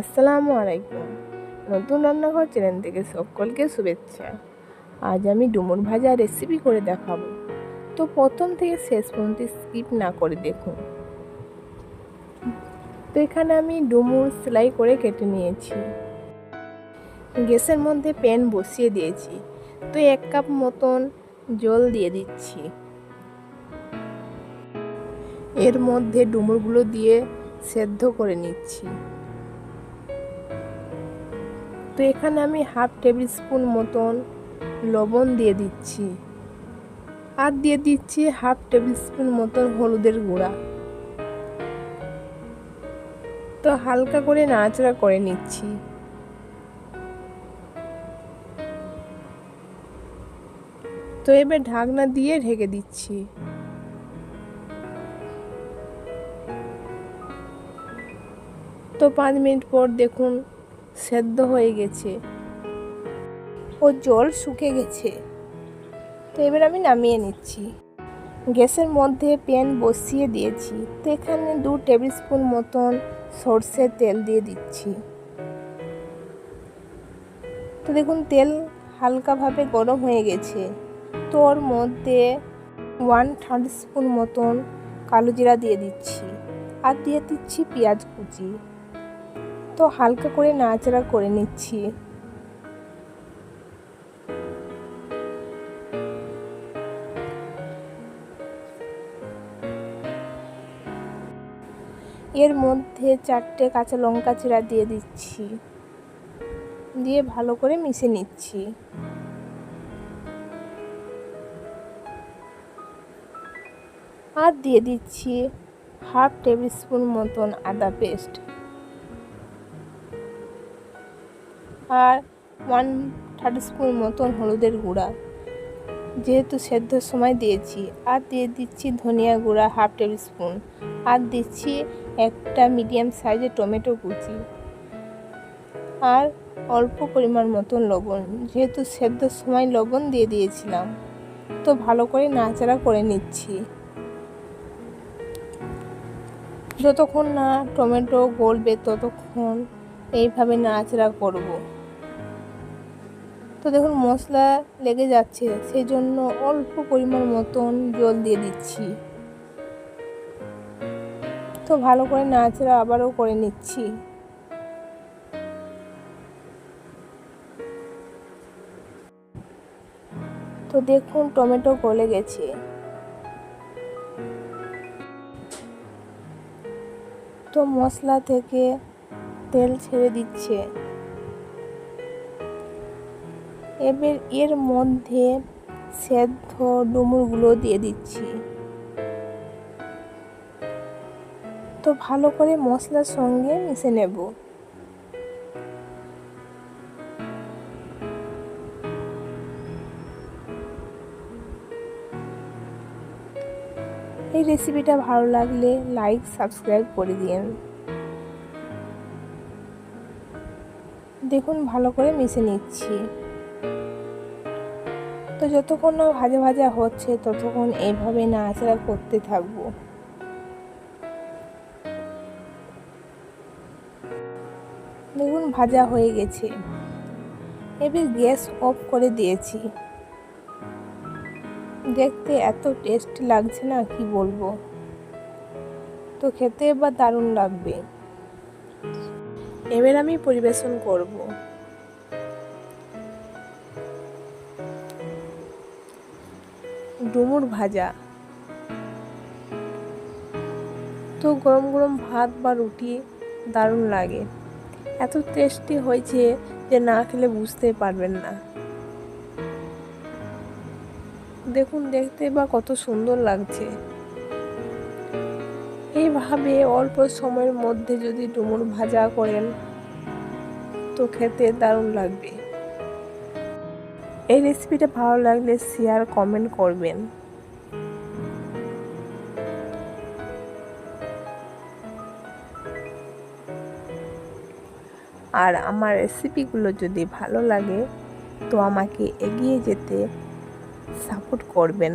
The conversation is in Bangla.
আসসালামু আলাইকুম। নতুন রান্নাঘর চ্যানেল থেকে সকলকে শুভেচ্ছা। আজ আমি ডুমুর ভাজা রেসিপি করে দেখাবো। তো প্রথম থেকে শেষ পর্যন্ত স্কিপ না করে দেখুন। তো এখানে আমি ডুমুর সেলাই করে কেটে নিয়েছি। গ্যাসের মধ্যে প্যান বসিয়ে দিয়েছি। তো এক কাপ মতন জল দিয়ে দিচ্ছি। এর মধ্যে ডুমুরগুলো দিয়ে সেদ্ধ করে নিচ্ছি। তো এখানে আমি হাফ টেবিল স্পুন মতন লবণ দিয়ে দিচ্ছি। আর দিয়ে দিচ্ছি হাফ টেবিল স্পুন মতন হলুদের গুঁড়া। তো হালকা করে নাড়াচাড়া করে নিচ্ছি। তো এবার ঢাকনা দিয়ে ঢেকে দিচ্ছি। তো পাঁচ মিনিট পর দেখুন সেদ্ধ হয়ে গেছে। ও জল শুকে গেছে। তো এবার আমি নামিয়ে নিচ্ছি। গ্যাসের মধ্যে প্যান বসিয়ে দিয়েছি। তো এখানে দু টেবিল স্পুন মতন সর্ষের তেল দিয়ে দিচ্ছি। তো দেখুন, তেল হালকাভাবে গরম হয়ে গেছে। তো ওর মধ্যে ওয়ান থার্ড স্পুন মতন কালো জিরা দিয়ে দিচ্ছি। আর দিয়ে দিচ্ছি পেঁয়াজ কুচি। তো হালকা করে নাড়াচাড়া করে নিচ্ছি। এর মধ্যে চারটে কাঁচা লঙ্কা চিরা দিয়ে দিচ্ছি। দিয়ে ভালো করে মিশে নিচ্ছি। আর দিয়ে দিচ্ছি হাফ টেবিল স্পুন মতন আদা পেস্ট। আর ওয়ান থার্ড স্পুন মতন হলুদের গুঁড়া। যেহেতু সেদ্ধর সময় দিয়েছি, আর দিয়ে দিচ্ছি ধনিয়া গুঁড়া হাফ টেবিল স্পুন আর দিচ্ছি একটা মিডিয়াম সাইজের টমেটো কুচি, আর অল্প পরিমাণ মতন লবণ। যেহেতু সেদ্ধর সময় লবণ দিয়ে দিয়েছিলাম, তো ভালো করে নাড়াচাড়া করে নিচ্ছি। যতক্ষণ না টমেটো গলবে ততক্ষণ এইভাবে নাড়াচাড়া করব। তো দেখুন, মশলা লেগে যাচ্ছে সেই জন্য অল্প পরিমাণ মতন জল দিয়ে দিচ্ছি। তো ভালো করে নাড়াচাড়া আবারও করে নিচ্ছি। তো দেখুন, টমেটো গলে গেছে। তো মশলা থেকে তেল ছেড়ে দিচ্ছে। এবার এর মধ্যে সেদ্ধ ডুমুরগুলো দিয়ে দিচ্ছি। তো ভালো করে মশলার সঙ্গে মিশে নেব। এই রেসিপিটা ভালো লাগলে লাইক সাবস্ক্রাইব করে দিন দেখুন, ভালো করে মিশে নিচ্ছি। তো যতক্ষণ না ভাজা ভাজা হচ্ছে, ততক্ষণ এইভাবে নাড়াচাড়া করতে থাকব। দেখুন, ভাজা হয়ে গেছে। এবার গ্যাস অফ করে দিয়েছি। দেখতে এত টেস্ট লাগছে না, কি বলব? তো খেতে এবার দারুণ লাগবে। এবার আমি পরিবেশন করব। ডুমুর ভাজা। তো গরম গরম ভাত বা রুটি দারুণ লাগে। এত টেস্টি হয়েছে যে না খেলে বুঝতে পারবেন না। দেখুন, দেখতে বা কত সুন্দর লাগছে। এইভাবে অল্প সময়ের মধ্যে যদি ডুমুর ভাজা করেন, তো খেতে দারুণ লাগবে। এই রেসিপিটা ভালো লাগলে শেয়ার কমেন্ট করবেন। আর আমার রেসিপিগুলো যদি ভালো লাগে, তো আমাকে এগিয়ে যেতে সাপোর্ট করবেন।